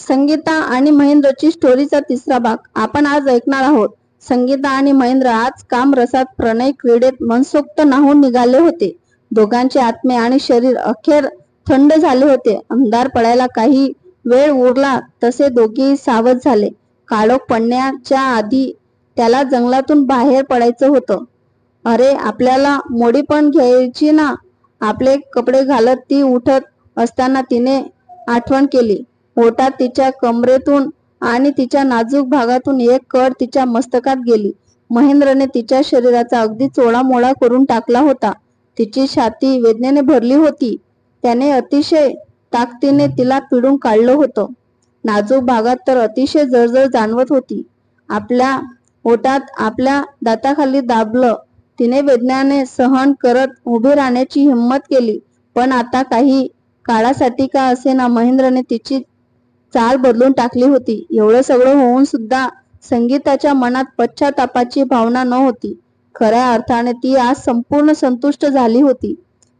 संगीता आणि महेंद्रची स्टोरीचा तिसरा भाग आपण आज ऐकणार आहोत. संगीता आणि महेंद्र आज काम रसात प्रणय क्रीडेत मनसोक्त नाहून निघाले होते. दोघांचे आत्मे आणि शरीर अखेर थंड झाले होते. अंधार पडायला काही वेळ उरला तसे दोघेही सावध झाले. काळोख पडण्याच्या आधी त्याला जंगलातून बाहेर पडायचं होतं. अरे आपल्याला मोडी पण घ्यायची ना? आपले कपडे घालत ती उठत असताना तिने आठवण केली. पोटात तिच्या कमरेतून आणि तिच्या नाजूक भागातून एक कड तिच्या मस्तकात गेली. महेंद्रने तिच्या शरीराचा अगदी चोळामोळा करून टाकला होता. तिची छाती वेदनेने भरली होती. त्याने अतिशय ताकदीने तिला पिडून काढलं होतं. नाजूक भागात तर अतिशय जळजळ जाणवत होती. आपल्या ओटात आपल्या दाताखाली दाबलं तिने वेदनाने सहन करत उभे राहण्याची हिंमत केली. पण आता काही काळासाठी का असेना महेंद्रने तिची चाल बदलून टाकली होती. एवढं सगळं होऊन सुद्धा संगीताच्या मनात पश्चातापाची भावना न होती. खऱ्या अर्थाने ती आज संपूर्ण संतुष्ट झाली होती.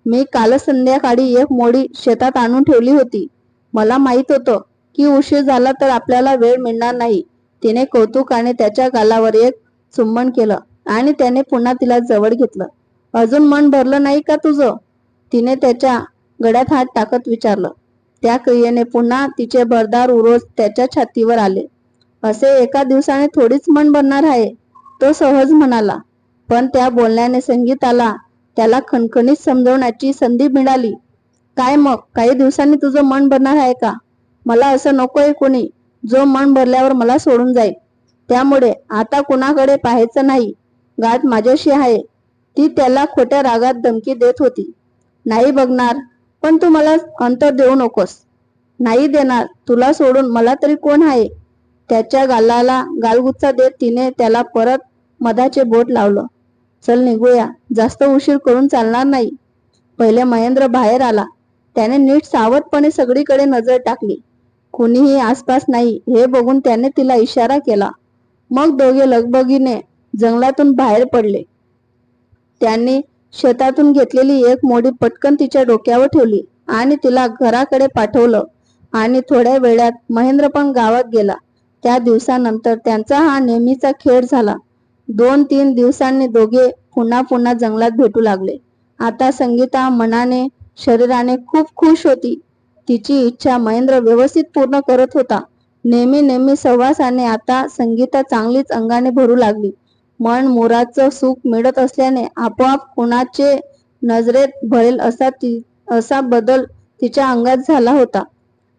मी काल संध्याकाळी एक मोडी शेतात आणून ठेवली होती. मला माहीत होतं की उशीर झाला तर आपल्याला वेळ मिळणार नाही. तिने कौतुकाने त्याच्या गालावर एक चुंबन केलं आणि त्याने पुन्हा तिला जवळ घेतलं. अजून मन भरलं नाही का तुझं? तिने त्याच्या गड्यात हात टाकत विचारलं. त्या क्रियेने पुन्हा तिचे भरदार उरोज त्याच्या छातीवर आले. असे एका दिवसाने थोडीच मन भरणार आहे तो सहज म्हणाला. पण त्या बोलण्याने संगीताला त्याला खणखणीत समजवण्याची संधी मिळाली. काय मग? काही दिवसांनी तुझं मन भरणार आहे का? मला असं नकोय कोणी. जो मन भरल्यावर मला सोडून जाईल. त्यामुळे आता कुणाकडे पाहायचं नाही. गाठ माझ्याशी आहे. ती त्याला खोट्या रागात धमकी देत होती. नाही बघणार. पण तू मला अंतर देऊ नकोस. नाही देणार. तुला सोडून मला तरी कोण आहे? त्याच्या गालाला गालगुच्चा देत तिने त्याला परत मधाचे बोट लावलं. चल निघूया. जास्त उशीर करून चालणार नाही. पहिले महेंद्र बाहेर आला. त्याने नीट सावधपणे सगळीकडे नजर टाकली. कुणीही आसपास नाही. हे बघून त्याने तिला इशारा केला. मग दोघे लगबगीने जंगलातून बाहेर पडले. त्यांनी शेतातून घेतलेली एक मोडी पटकन तिच्या डोक्यावर ठेवली आणि तिला घराकडे पाठवलं. आणि थोड्या वेळात महेंद्र पण गावात गेला. त्या दिवसानंतर त्यांचा हा नेहमीचा खेळ झाला. दोन तीन दिवसांनी दोघे पुन्हा पुन्हा जंगलात भेटू लागले. आता संगीता मनाने शरीराने खूप खुश होती. तिची इच्छा महेंद्र व्यवस्थित पूर्ण करत होता. नेहमी नेहमी सहवासाने आता संगीता चांगलीच अंगाने भरू लागली. मन मोराचं सुख मिळत असल्याने आपोआप कुणाचे नजरेत भरेल असा ती असा बदल तिच्या अंगात झाला होता.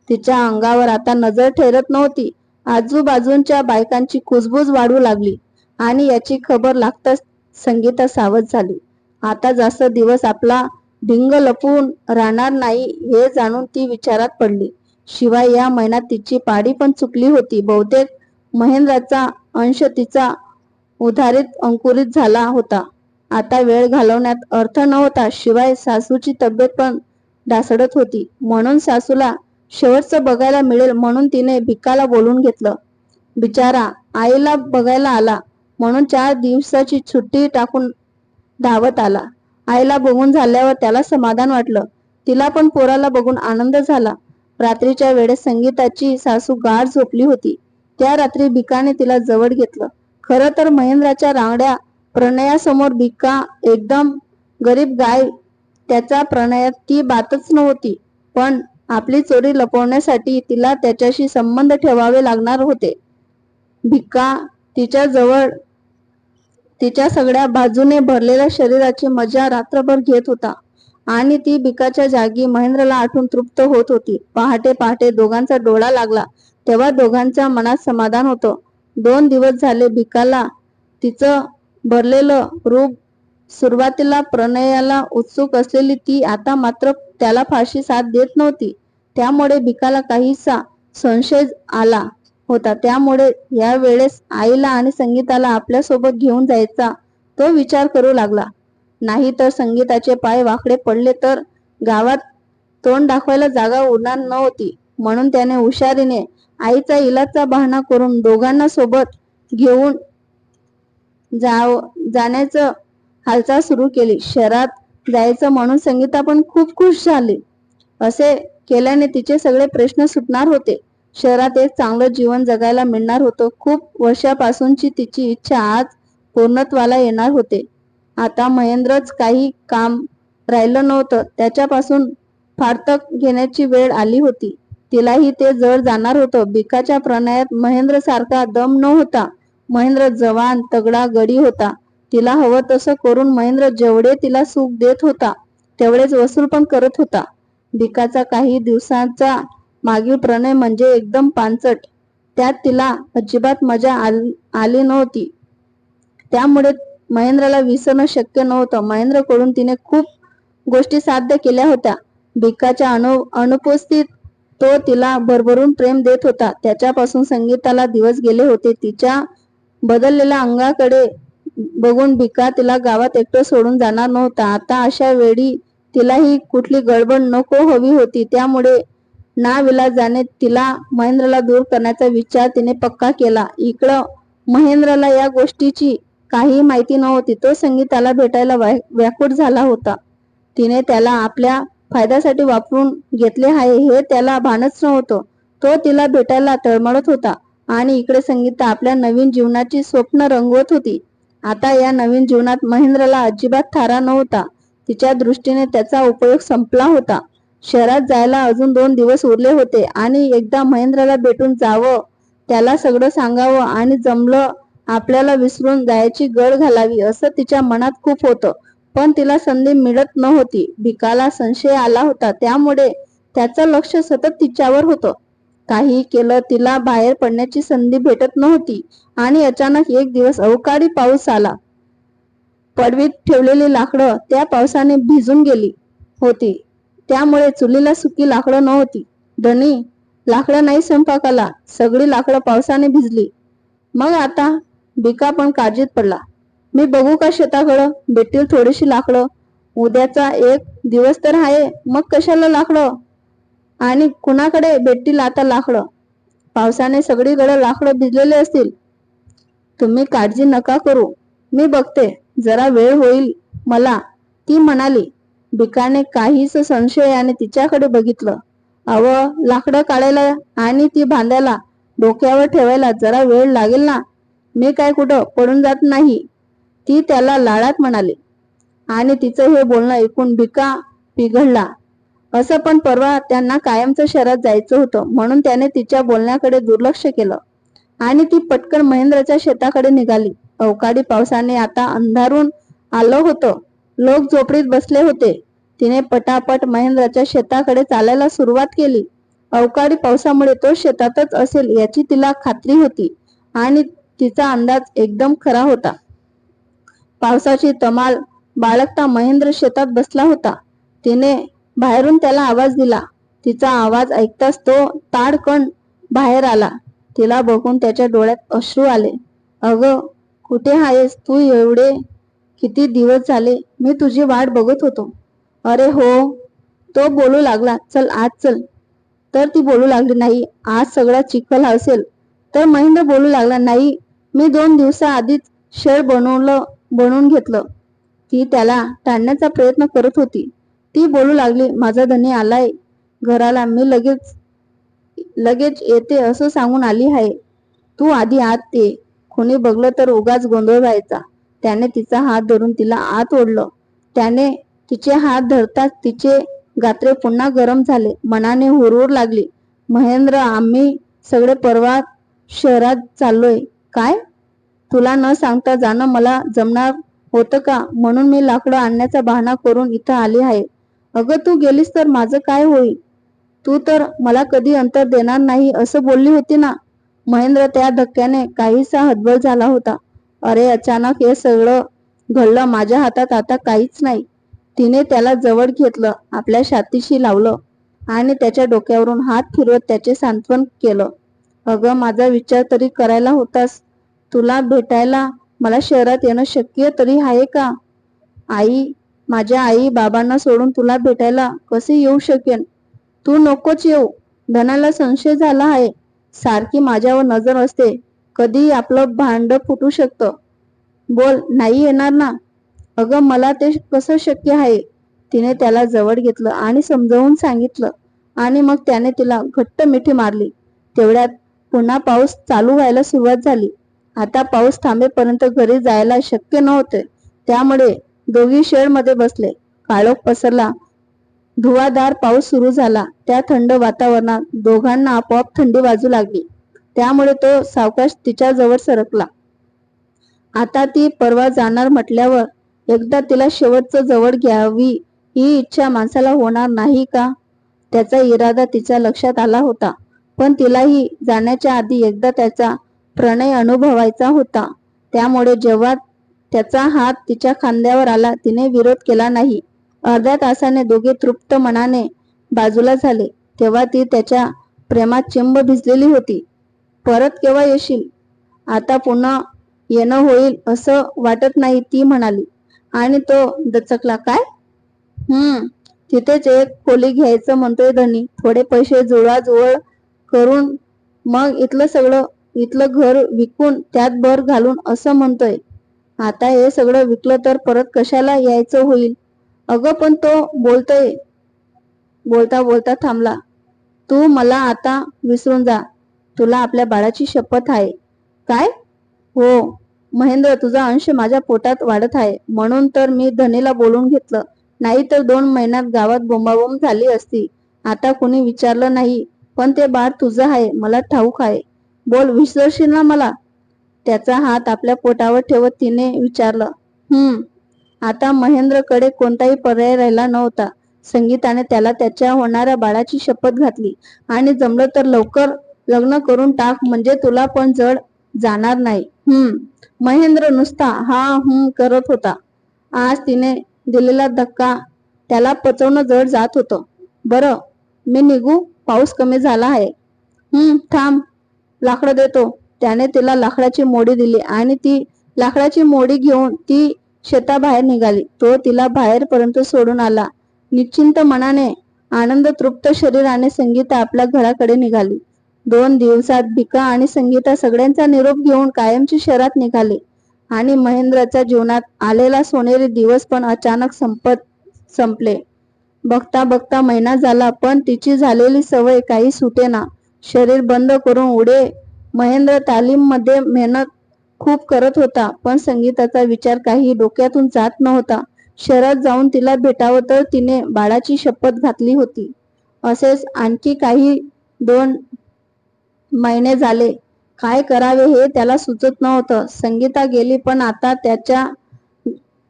तिच्या अंगावर आता नजर ठेरत नव्हती. आजूबाजूंच्या बायकांची कुजबूज वाढू लागली आणि याची खबर लागताच संगीता सावध झाली. आता जास्त दिवस आपला भिंग लपवून राहणार नाही हे जाणून ती विचारात पडली. शिवाय या महिन्यात तिची पाडी पण चुकली होती. बहुतेक महेंद्राचा अंश तिचा उधारीत अंकुरित झाला होता. आता वेळ घालवण्यात अर्थ नव्हता शिवाय सासूची तब्येत पण ढासडत होती. म्हणून सासूला शेवटचं बघायला मिळेल म्हणून तिने भिकाला बोलून घेतलं. बिचारा आईला बघायला आला. म्हणून चार दिवसाची सुट्टी टाकून धावत आला. आईला बघून झाल्यावर त्याला समाधान वाटलं. तिला पण पोराला बघून आनंद झाला. रात्रीच्या वेळेस संगीताची सासू गाढ झोपली होती. त्या रात्री भिकाने तिला जवळ घेतलं. खर तर महेंद्राच्या रांगड्या प्रणयासमोर भिका एकदम गरीब गाय त्याचा प्रणयात ती बातच नव्हती. पण आपली चोरी लपवण्यासाठी तिला त्याच्याशी संबंध ठेवावे लागणार होते. भिका तिच्या जवळ तिच्या सगळ्या बाजूने भरलेल्या शरीराची मजा रात्रभर घेत होता आणि ती भिकाच्या जागी महेंद्रला आठवून तृप्त होत होती. पहाटे पहाटे दोघांचा डोळा लागला. तेव्हा दोघांच्या मनात समाधान होतं. दोन दिवस झाले भिकाला तिचं भरलेलं रूप सुरुवातीला प्रणयाला उत्सुक असलेली ती आता मात्र त्याला फारशी साथ देत नव्हती. त्यामुळे भिकाला काहीसा संशय आला होता. त्यामुळे या वेळेस आईला आणि संगीताला आपल्यासोबत घेऊन जायचा तो विचार करू लागला. नाही तर संगीताचे पाय वाकडे पडले तर गावात तोंड दाखवायला जागा उरणार नव्हती. म्हणून त्याने हुशारीने आईचा इलाजचा बहाणा करून दोघांना सोबत घेऊन जाव जाण्याचं हालचाल सुरू केली. शहरात जायचं म्हणून संगीता पण खूप खुश झाली. असे केल्याने तिचे सगळे प्रश्न सुटणार होते. शहरात एक चांगलं जीवन जगायला मिळणार होतं. खूप वर्षापासूनची तिची इच्छा आज पूर्णत्वाला येणार होते. आता महेंद्रच काही काम राहिलं नव्हतं. त्याच्यापासून फारतक घेण्याची वेळ आली होती. तिलाही ते जड जाणार होतं. भिकाच्या प्रणयात महेंद्र सारखा दम न होता महेंद्र जवान तगडा गडी होता. तिला हवं तसं करून महेंद्र जेवढे तिला सुख देत होता तेवढेच वसूल पण करत होता. भिकाचा काही दिवसांचा मागील प्रणय म्हणजे एकदम पानचट. त्यात तिला अजिबात मजा आल- आली नव्हती. त्यामुळे महेंद्राला विसरणं शक्य नव्हतं. महेंद्रकडून तिने खूप गोष्टी साध्य केल्या होत्या. भिकाच्या अनु अनुपस्थित तो तिला भरभरून प्रेम देत होता. त्याच्यापासून संगीताला दिवस गेले होते. तिच्या बदललेल्या अंगाकडे बघून भिका तिला गावात एकटं सोडून जाणार नव्हता. आता अशा वेळी तिलाही कुठली गडबड नको हवी होती. त्यामुळे नाविलाजाने तिला महेंद्रला दूर करण्याचा विचार तिने पक्का केला. इकडं महेंद्रला या गोष्टीची काही माहिती नव्हती. तो संगीताला भेटायला व्या- व्याकुळ झाला होता. तिने त्याला आपल्या फायद्यासाठी वापरून घेतले आहे हे त्याला भानच नव्हतं. तो तिला भेटायला तळमळत होता आणि इकडे संगीता आपल्या नवीन जीवनाची स्वप्न रंगवत होती. आता या नवीन जीवनात महेंद्रला अजिबात थारा नव्हता. तिच्या दृष्टीने त्याचा उपयोग संपला होता. शहरात जायला अजून दोन दिवस उरले होते आणि एकदा महेंद्रला भेटून जावं त्याला सगळं सांगावं आणि जमलं आपल्याला विसरून जायची गळ घालावी असं तिच्या मनात खूप होतं. पण तिला संधी मिळत नव्हती. भिकाला संशय आला होता. त्यामुळे त्याचं लक्ष सतत तिच्यावर होतं. काही केलं तिला बाहेर पडण्याची संधी भेटत नव्हती आणि अचानक एक दिवस अवकाळी पाऊस आला. पडवीत ठेवलेली लाकडं त्या पावसाने भिजून गेली होती. त्यामुळे चुलीला सुकी लाकडं नव्हती. धनी लाकडं नाही स्वयंपाकाला. सगळी लाकडं पावसाने भिजली. मग आता भिका पण काळजीत पडला. मी बघू का शेताकडं? भेटतील थोडीशी लाकडं. उद्याचा एक दिवस तर आहे मग कशाला लाकडं? आणि कुणाकडे भेटतील आता लाकडं? पावसाने सगळीकडे लाकडं भिजलेले असतील. तुम्ही काळजी नका करू. मी बघते जरा वेळ होईल मला. ती म्हणाली भिकाने काहीच संशयाने तिच्याकडे बघितलं. अव लाकडं काढायला आणि ती बांधायला डोक्यावर ठेवायला जरा वेळ लागेल ना? मी काय कुठं पडून जात नाही. ती त्याला लाडात म्हणाली. आणि तिचं हे बोलणं ऐकून भिका पिघळला असं पण परवा त्यांना कायमचं शहरात जायचं होतं म्हणून त्याने तिच्या बोलण्याकडे दुर्लक्ष केलं. आणि ती पटकन महेंद्रच्या शेताकडे निघाली. अवकाळी पावसाने आता अंधारून आलं होतं. लोक झोपडीत बसले होते. तिने पटापट महेंद्रच्या शेताकडे चालायला सुरुवात केली. अवकाळी पावसामुळे तो शेतातच असेल याची तिला खात्री होती. आणि तिचा अंदाज एकदम खरा होता. पावसाची तमाल बाळगता महेंद्र शेतात बसला होता. तिने बाहेरून त्याला आवाज दिला. तिचा आवाज ऐकताच तो ताडकण बाहेर आला. तिला बघून त्याच्या डोळ्यात अश्रू आले. अग कुठे आहेस तू एवढे? किती दिवस झाले मी तुझी वाट बघत होतो. अरे हो तो बोलू लागला. चल आज चल. तर ती बोलू लागली नाही. आज सगळा चिखल असेल. तर महेंद्र बोलू लागला नाही मी दोन दिवसाआधीच शेड बनवलं बनवून घेतलं. ती त्याला टाळण्याचा प्रयत्न करत होती. ती बोलू लागली माझा धनी आलाय. घराला मी लगेच लगेच येते असं सांगून आली आहे. तू आधी आत ये. कोणी बघलं तर उगाच गोंधळ व्हायचा. त्याने तिचा हात धरून तिला आत ओढलं. त्याने तिचे हात धरताच तिचे गात्रे पुन्हा गरम झाले. मनाने हुरहुर लागली. महेंद्र आम्ही सगळे परवा शहरात चाललोय. काय? तुला न सांगता जाणं मला जमणार होतं का? म्हणून मी लाकडं आणण्याचा बहाणा करून इथं आली आहे. अगं तू गेलीस तर माझं काय होईल? तू तर मला कधी अंतर देणार नाही असं बोलली होती ना? महेंद्र त्या धक्क्याने काहीसा हतबल झाला होता. अरे अचानक हे सगळं घडलं माझ्या हातात आता काहीच नाही. तिने त्याला जवळ घेतलं आपल्या छातीशी लावलं आणि त्याच्या डोक्यावरून हात फिरवत त्याचे सांत्वन केलं. अगं माझा विचार तरी करायला होतास. तुला भेटायला मला शहरात येणं शक्य तरी आहे का? आई माझ्या आई बाबांना सोडून तुला भेटायला कसे येऊ शकेन? तू नकोच येऊ. धनाला संशय झाला आहे. सारखी माझ्यावर नजर असते. कधी आपलं भांड फुटू शकतं. बोल नाही येणार ना? अगं मला ते कसं शक्य आहे? तिने त्याला जवळ घेतलं आणि समजावून सांगितलं आणि मग त्याने तिला घट्ट मिठी मारली. तेवढ्यात पुन्हा पाऊस चालू व्हायला सुरुवात झाली. आता पाऊस थांबेपर्यंत घरी जायला शक्य नव्हते. त्यामुळे दोघी शेडमध्ये बसले. काळोख पसरला. धुवाधार पाऊस सुरू झाला. त्या थंड वातावरणात दोघांना आपोआप थंडी वाजू लागली. त्यामुळे तो सावकाश तिच्या जवळ सरकला. आता ती परवा जाणार म्हटल्यावर एकदा तिला शेवटचं जवळ घ्यावी ही इच्छा माणसाला होणार नाही का? त्याचा इरादा तिच्या लक्षात आला होता. पण तिलाही जाण्याच्या आधी एकदा त्याचा प्रणय अनुभवायचा होता. त्यामुळे जेव्हा त्याचा हात तिच्या खांद्यावर आला तिने विरोध केला नाही. अर्ध्या तासाने दोघे तृप्त मनाने बाजूला झाले. तेव्हा ती त्याच्या प्रेमात चिंब भिजलेली होती. परत केव्हा येशील? आता पुन्हा येणं होईल असं वाटत नाही ती म्हणाली. आणि तो दचकला काय? हम्म तिथेच एक खोली घ्यायचं म्हणतोय धनी. थोडे पैसे जुळवाजुळव करून मग इथलं सगळं इथलं घर विकून त्यात भर घालून असं म्हणतोय. आता हे सगळं विकलं तर परत कशाला यायचं होईल? अगं पण तो बोलतोय. बोलता बोलता थांबला. तू मला आता विसरून जा. तुला आपल्या बाळाची शपथ आहे. काय? हो. महेंद्र तुझा अंश माझ्या पोटात वाढत आहे. म्हणून तर मी धनीला बोलून घेतलं. नाही तर दोन महिन्यात गावात बोंबाबोंब झाली असती. आता कुणी विचारलं नाही. पण ते बाळ तुझं आहे. मला ठाऊक आहे. बोल विसरशील ना मला? त्याचा हात आपल्या पोटावर ठेवत तिने विचारलं हम्म आता महेंद्रकडे कोणताही पर्याय राहिला नव्हता. संगीताने त्याला त्याच्या होणाऱ्या बाळाची शपथ घातली. आणि जमलं तर लवकर लग्न करून टाक म्हणजे तुला पण जड जाणार नाही. हम्म महेंद्र नुसता हा हम्म करत होता. आज तिने दिलेला धक्का त्याला पचवणं जड जात होतं. बरं मी निघू पाऊस कमी झाला आहे. हम्म थांब लाकडं देतो. त्याने तिला लाकडाची मोडी दिली आणि ती लाकडाची मोडी घेऊन ती शेताबाहेर निघाली. तो तिला बाहेरपर्यंत सोडून आला. निश्चिंत मनाने आनंद तृप्त शरीराने संगीता आपल्या घराकडे निघाली. दोन दिवसात भिका आणि संगीता सगळ्यांचा निरोप घेऊन कायमची शहरात निघाले आणि महेंद्राच्या जीवनात आलेला सोनेरी दिवस पण अचानक संपत संपले. बघता बघता महिना झाला पण तिची झालेली सवय काही सुटेना. शरीर बंद करून उडे. महेंद्र तालीममध्ये मेहनत खूप करत होता पण संगीताचा विचार काही डोक्यातून जात नव्हता. शहरात जाऊन तिला भेटावं तर तिने बाळाची शपथ घातली होती. असेच आणखी काही दोन महिने झाले. काय करावे हे त्याला सुचत नव्हतं. संगीता गेली पण आता त्याच्या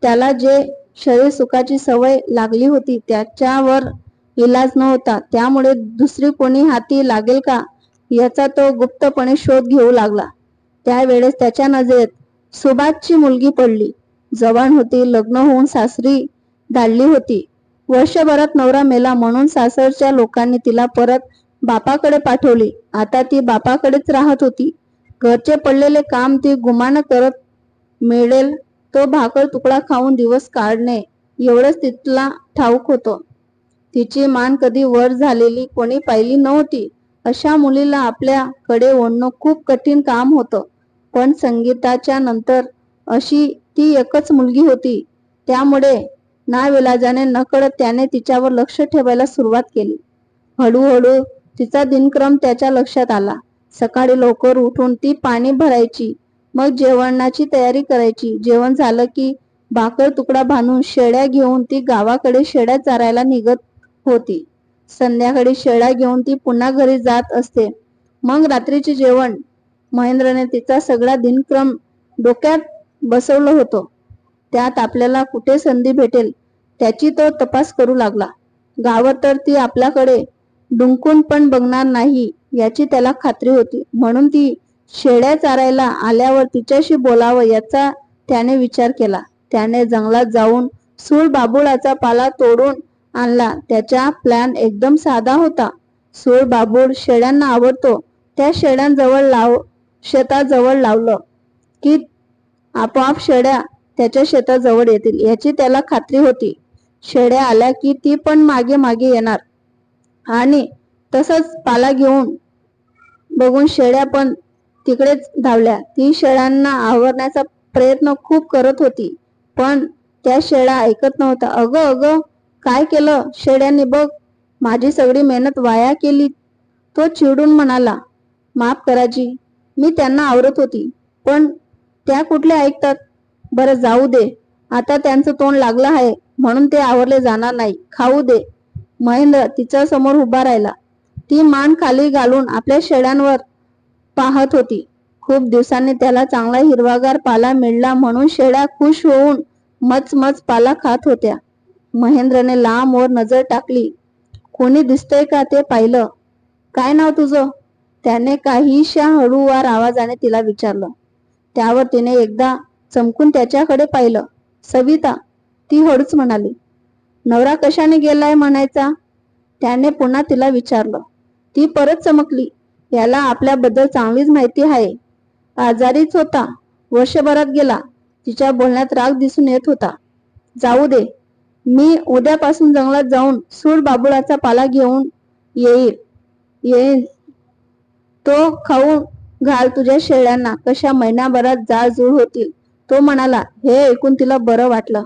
त्याला जे शरीर सुखाची सवय लागली होती त्याच्यावर इलाज नव्हता. त्यामुळे दुसरी कोणी हाती लागेल का? याचा तो गुप्तपणे शोध घेऊ लागला. त्यावेळेस त्याच्या नजरेत सुभाषची मुलगी पडली. जवान होती लग्न होऊन सासरी धाडली होती. वर्षभरात नवरा मेला म्हणून सासरच्या लोकांनी तिला परत बापाकडे पाठवली. आता ती बापाकडेच राहत होती. घरचे पडलेले काम ती गुमान करत मिळेल तो भाकर तुकडा खाऊन दिवस काढणे. एवढंच तिथला ठाऊक होतं. तिची मान कधी वर झालेली कोणी पाहिली नव्हती. अशा मुलीला आपल्याकडे ओढणं खूप कठीण काम होतं. पण संगीताच्या नंतर अशी ती एकच मुलगी होती. त्यामुळे नाविलाजाने नकळत त्याने तिच्यावर लक्ष ठेवायला सुरुवात केली. हळूहळू तिचा दिनक्रम त्याच्या लक्षात आला. सकाळी लवकर उठून ती पाणी भरायची मग जेवणाची तयारी करायची. जेवण झालं की भाकर तुकडा बांधून शेळ्या घेऊन ती गावाकडे शेळ्या चारायला निघत होती. संध्याकाळी शेळ्या घेऊन ती पुन्हा घरी जात असते. मग रात्रीचे जेवण. महेंद्रने तिचा सगळा दिनक्रम डोक्यात बसवलं होतं. त्यात आपल्याला कुठे संधी भेटेल त्याची तो तपास करू लागला. गावात तर ती आपल्याकडे डुंकून पण बघणार नाही याची त्याला खात्री होती. म्हणून ती शेळ्या चारायला आल्यावर तिच्याशी बोलावं याचा त्याने विचार केला. त्याने जंगलात जाऊन सूळ बाबुळाचा पाला तोडून आणला. त्याचा प्लॅन एकदम साधा होता. सूळ बाबूळ शेळ्यांना आवडतो. त्या शेळ्यांजवळ लाव शेताजवळ लावलं की आपोआप शेळ्या त्याच्या शेताजवळ येतील. याची त्याला खात्री होती. शेळ्या आल्या की ती पण मागे मागे येणार. आणि तसंच पाला घेऊन बघून शेळ्या पण तिकडेच धावल्या. ती शेळ्यांना आवरण्याचा प्रयत्न खूप करत होती. पण त्या शेळ्या ऐकत नव्हता अगं अगं काय केलं? शेड्याने बघ. माझी सगळी मेहनत वाया केली तो चिडून म्हणाला माफ कराजी मी त्यांना आवरत होती. पण त्या कुठले ऐकतात? बरं जाऊ दे. आता त्यांचं तोंड लागलं आहे. म्हणून ते आवरले जाणार नाही. खाऊ दे. महेंद्र तिच्या समोर उभा राहिला. ती मान खाली घालून आपल्या शेळ्यांवर पाहत होती. खूप दिवसांनी त्याला चांगला हिरवागार पाला मिळला म्हणून शेळ्या खुश होऊन मच पाला खात होत्या. महेंद्रने लांबवर नजर टाकली. कोणी दिसतंय का ते पाहिलं? काय नाव तुझं? त्याने काहीशा हळूवार आवाजाने तिला विचारलं. त्यावर तिने एकदा चमकून त्याच्याकडे पाहिलं. सविता ती हळूच म्हणाली नवरा कशाने गेलाय म्हणायचा? त्याने पुन्हा तिला विचारलं. ती परत चमकली याला आपल्याबद्दल चांगलीच माहिती आहे. आजारीच होता वर्षभरात गेला. तिच्या बोलण्यात राग दिसून येत होता. जाऊ दे मी उद्यापासून जंगलात जाऊन सूर बाबुळाचा पाला घेऊन येईल येईल तो खाऊन घाल तुझ्या शेळ्यांना. कशा महिनाभरात जाळजूळ होतील. तो म्हणाला हे ऐकून तिला बरं वाटलं.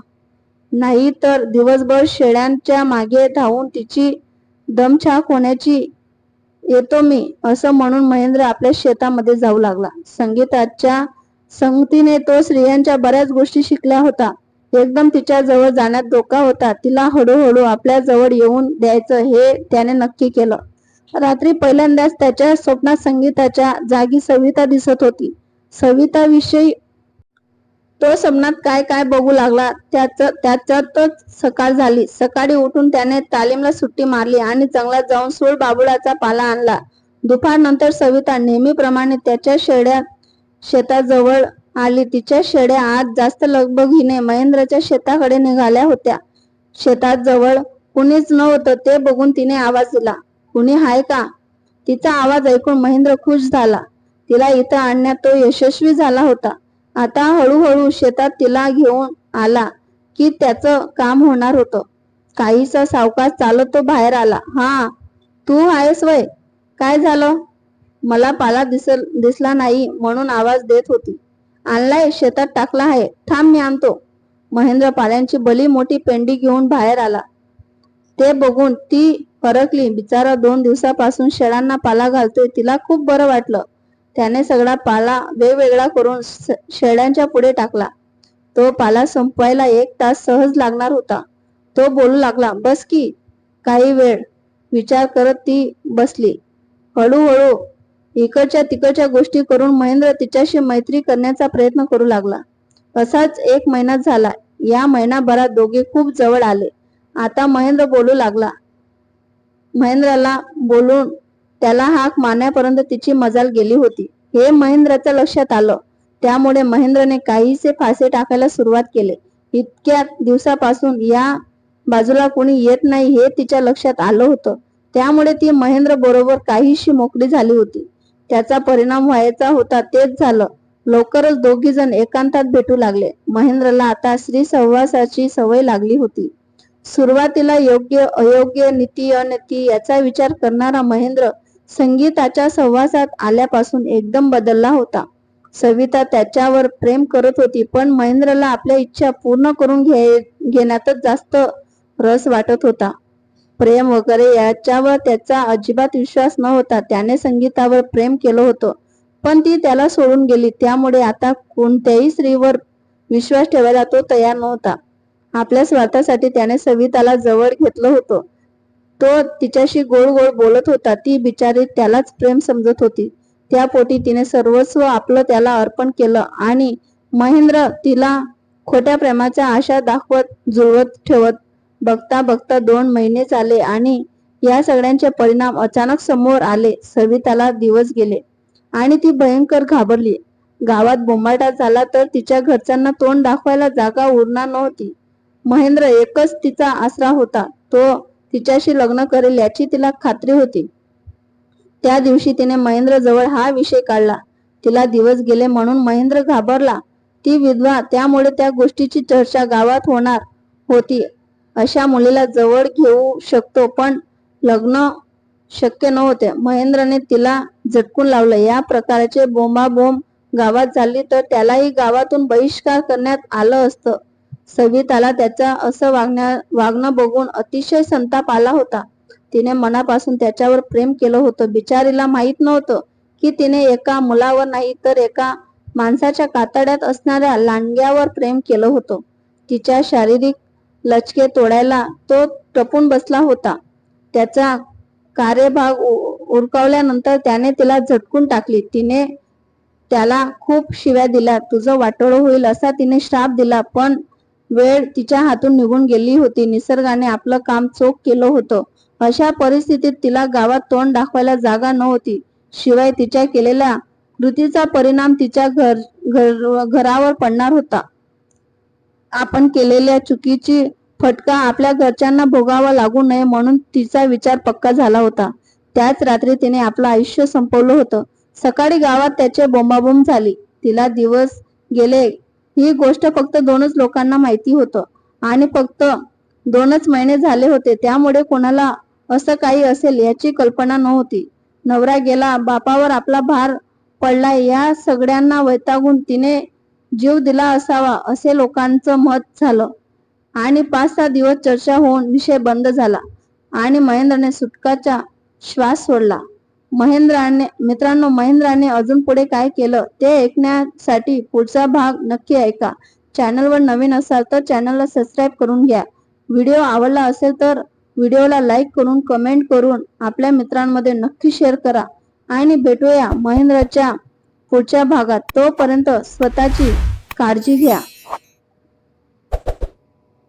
नाही तर दिवसभर शेळ्यांच्या मागे धावून तिची दमछाक होण्याची येतो मी असं म्हणून महेंद्र आपल्या शेतामध्ये जाऊ लागला. संगीताच्या संगतीने तो स्त्रियांच्या बऱ्याच गोष्टी शिकल्या होता एकदम तिच्या जवळ जाण्यात धोका होता. तिला हळूहळू आपल्या जवळ येऊन द्यायचं हे त्याने नक्की केलं. रात्री पहिल्यांदाच त्याच्या स्वप्नात संगीताच्या जागी सविता दिसत होती. सविता विषयी तो स्वप्नात काय काय बघू लागला त्याच त्याच्यातच सकाळ झाली. सकाळी उठून त्याने तालीमला सुट्टी मारली आणि जंगलात जाऊन सूळ बाबुळाचा पाला आणला. दुपारनंतर सविता नेहमीप्रमाणे त्याच्या शेड्या शेताजवळ आली. तिच्या शेड्या आज जास्त लगबगीने महेंद्रच्या शेताकडे निघाल्या होत्या. शेतात जवळ कुणीच नव्हतं ते बघून तिने आवाज दिला. कुणी हाय का? तिचा आवाज ऐकून महेंद्र खुश झाला. तिला इथं आणण्यात तो यशस्वी झाला होता. आता हळूहळू शेतात तिला घेऊन आला की त्याचं काम होणार होतं. काहीसा सावकाश चालत तो बाहेर आला. हा तू आहेस वय. काय झालं? मला पाला दिसल दिसला नाही म्हणून आवाज देत होती. आणलाय शेतात टाकला आहे. थांब मी आणतो. महेंद्र पाल्यांची बली मोठी पेंडी घेऊन बाहेर आला. ते बघून ती फरकली बिचारा दोन दिवसापासून शेळांना पाला घालतोय. तिला खूप बरं वाटलं. त्याने सगळा पाला वेगवेगळा करून शेळ्यांच्या पुढे टाकला. तो पाला संपवायला एक तास सहज लागणार होता. तो बोलू लागला बस की काही वेळ. विचार करत ती बसली. हळूहळू इकडच्या तिकडच्या गोष्टी करून महेंद्र तिच्याशी मैत्री करण्याचा प्रयत्न करू लागला. असाच एक महिना झाला. या महिनाभरात दोघे खूप जवळ आले. आता महेंद्र बोलू लागला. महेंद्राला बोलून त्याला हाक मारण्यापर्यंत तिची मजाल गेली होती. हे महेंद्राच्या लक्षात आलं. त्यामुळे महेंद्रने काहीसे फासे टाकायला सुरुवात केले. इतक्या दिवसापासून या बाजूला कोणी येत नाही हे तिच्या लक्षात आलं होतं. त्यामुळे ती महेंद्र बरोबर काहीशी मोकळी झाली होती. त्याचा परिणाम व्हायचा होता तेच झालं. लवकरच दोघी जण एकांतात भेटू लागले. महेंद्रला आता श्री सहवासाची सवय लागली होती. सुरुवातीला योग्य अयोग्य नीती अनती याचा विचार करणारा महेंद्र संगीताच्या सहवासात आल्यापासून एकदम बदलला होता. सविता त्याच्यावर प्रेम करत होती पण महेंद्रला आपल्या इच्छा पूर्ण करून घे घेण्यातच जास्त रस वाटत होता. प्रेम वगैरे याच्यावर त्याचा अजिबात विश्वास न होता त्याने संगीतावर प्रेम केलं होतं. पण ती त्याला सोडून गेली. त्यामुळे आता कोणत्याही स्त्रीवर विश्वास ठेवायला तो तयार नव्हता. आपल्या स्वार्थासाठी त्याने सविताला जवळ घेतलं होतं. तो तिच्याशी गोड गोड बोलत होता. ती बिचारी त्यालाच प्रेम समजत होती. त्या पोटी तिने सर्वस्व आपलं त्याला अर्पण केलं आणि महेंद्र तिला खोट्या प्रेमाच्या आशा दाखवत जुळवत ठेवत बघता बघता दोन महिने चाले आणि या सगळ्यांचे परिणाम अचानक समोर आले. सविताला दिवस गेले आणि ती भयंकर घाबरली. गावात बोंबाटा झाला तर तिच्या घरच्यांना तोंड दाखवायला जागा उरणार नव्हती. महेंद्र एकच तिचा आसरा होता. तो तिच्याशी लग्न करेल याची तिला खात्री होती. त्या दिवशी तिने महेंद्र जवळ हा विषय काढला. तिला दिवस गेले म्हणून महेंद्र घाबरला. ती विधवा त्यामुळे त्या गोष्टीची चर्चा गावात होणार होती. अशा मुलीला जवळ घेऊ शकतो पण लग्न शक्य नव्हते. महेंद्रने तिला झटकून लावलं. या प्रकारचे बोंबाबोंब गावात झाली तर त्यालाही गावातून बहिष्कार करण्यात आलं असतं. सविताला त्याचा असं वागण्या वागणं बघून अतिशय संताप आला होता. तिने मनापासून त्याच्यावर प्रेम केलं होतं. बिचारीला माहीत नव्हतं की तिने एका मुलावर नाही तर एका माणसाच्या कातड्यात असणाऱ्या लांडग्यावर प्रेम केलं होतं. तिच्या शारीरिक लचके तोडायला तो टपून बसला होता. त्याचा कार्यभाग उ- उरकावल्यानंतर त्याने तिला झटकून टाकली. तिने त्याला खूप शिव्या दिल्या. तुझं वाटोळं होईल असा तिने श्राप दिला पण वेळ तिच्या हातून निघून गेली होती. निसर्गाने आपलं काम चोख केलं होतं. अशा परिस्थितीत तिला गावात तोंड दाखवायला जागा नव्हती. शिवाय तिच्या केलेल्या कृतीचा परिणाम तिच्या घर घर घरावर पडणार होता. आपण केलेल्या चुकीची फटका आपल्या घरच्यांना भोगावा लागू नये म्हणून तिचा विचार पक्का झाला होता. त्याच रात्री तिने आपलं आयुष्य संपवलं होतं. सकाळी गावात त्याचे बोंबाबोंब झाली. तिला दिवस गेले. ही गोष्ट फक्त दोनच लोकांना माहिती होतं. आणि फक्त दोनच महिने झाले होते. त्यामुळे कोणाला असं काही असेल याची कल्पना नव्हती. नवरा गेला. बापावर आपला भार पडला या सगळ्यांना वैतागून तिने जीव दिला असावा असे लोकांचं मत झालं. आणि पाच सहा दिवस चर्चा होऊन विषय बंद झाला आणि महेंद्रने सुटकाचा श्वास सोडला. महेंद्राने मित्रांनो महेंद्राने अजून पुढे काय केलं ते ऐकण्यासाठी पुढचा भाग नक्की ऐका. चॅनलवर नवीन असाल तर चॅनलला सबस्क्राईब करून घ्या. व्हिडिओ आवडला असेल तर व्हिडिओला लाईक करून कमेंट करून आपल्या मित्रांमध्ये नक्की शेअर करा. आणि भेटूया महेंद्राच्या पुढच्या भागात. तोपर्यंत स्वतःची काळजी घ्या.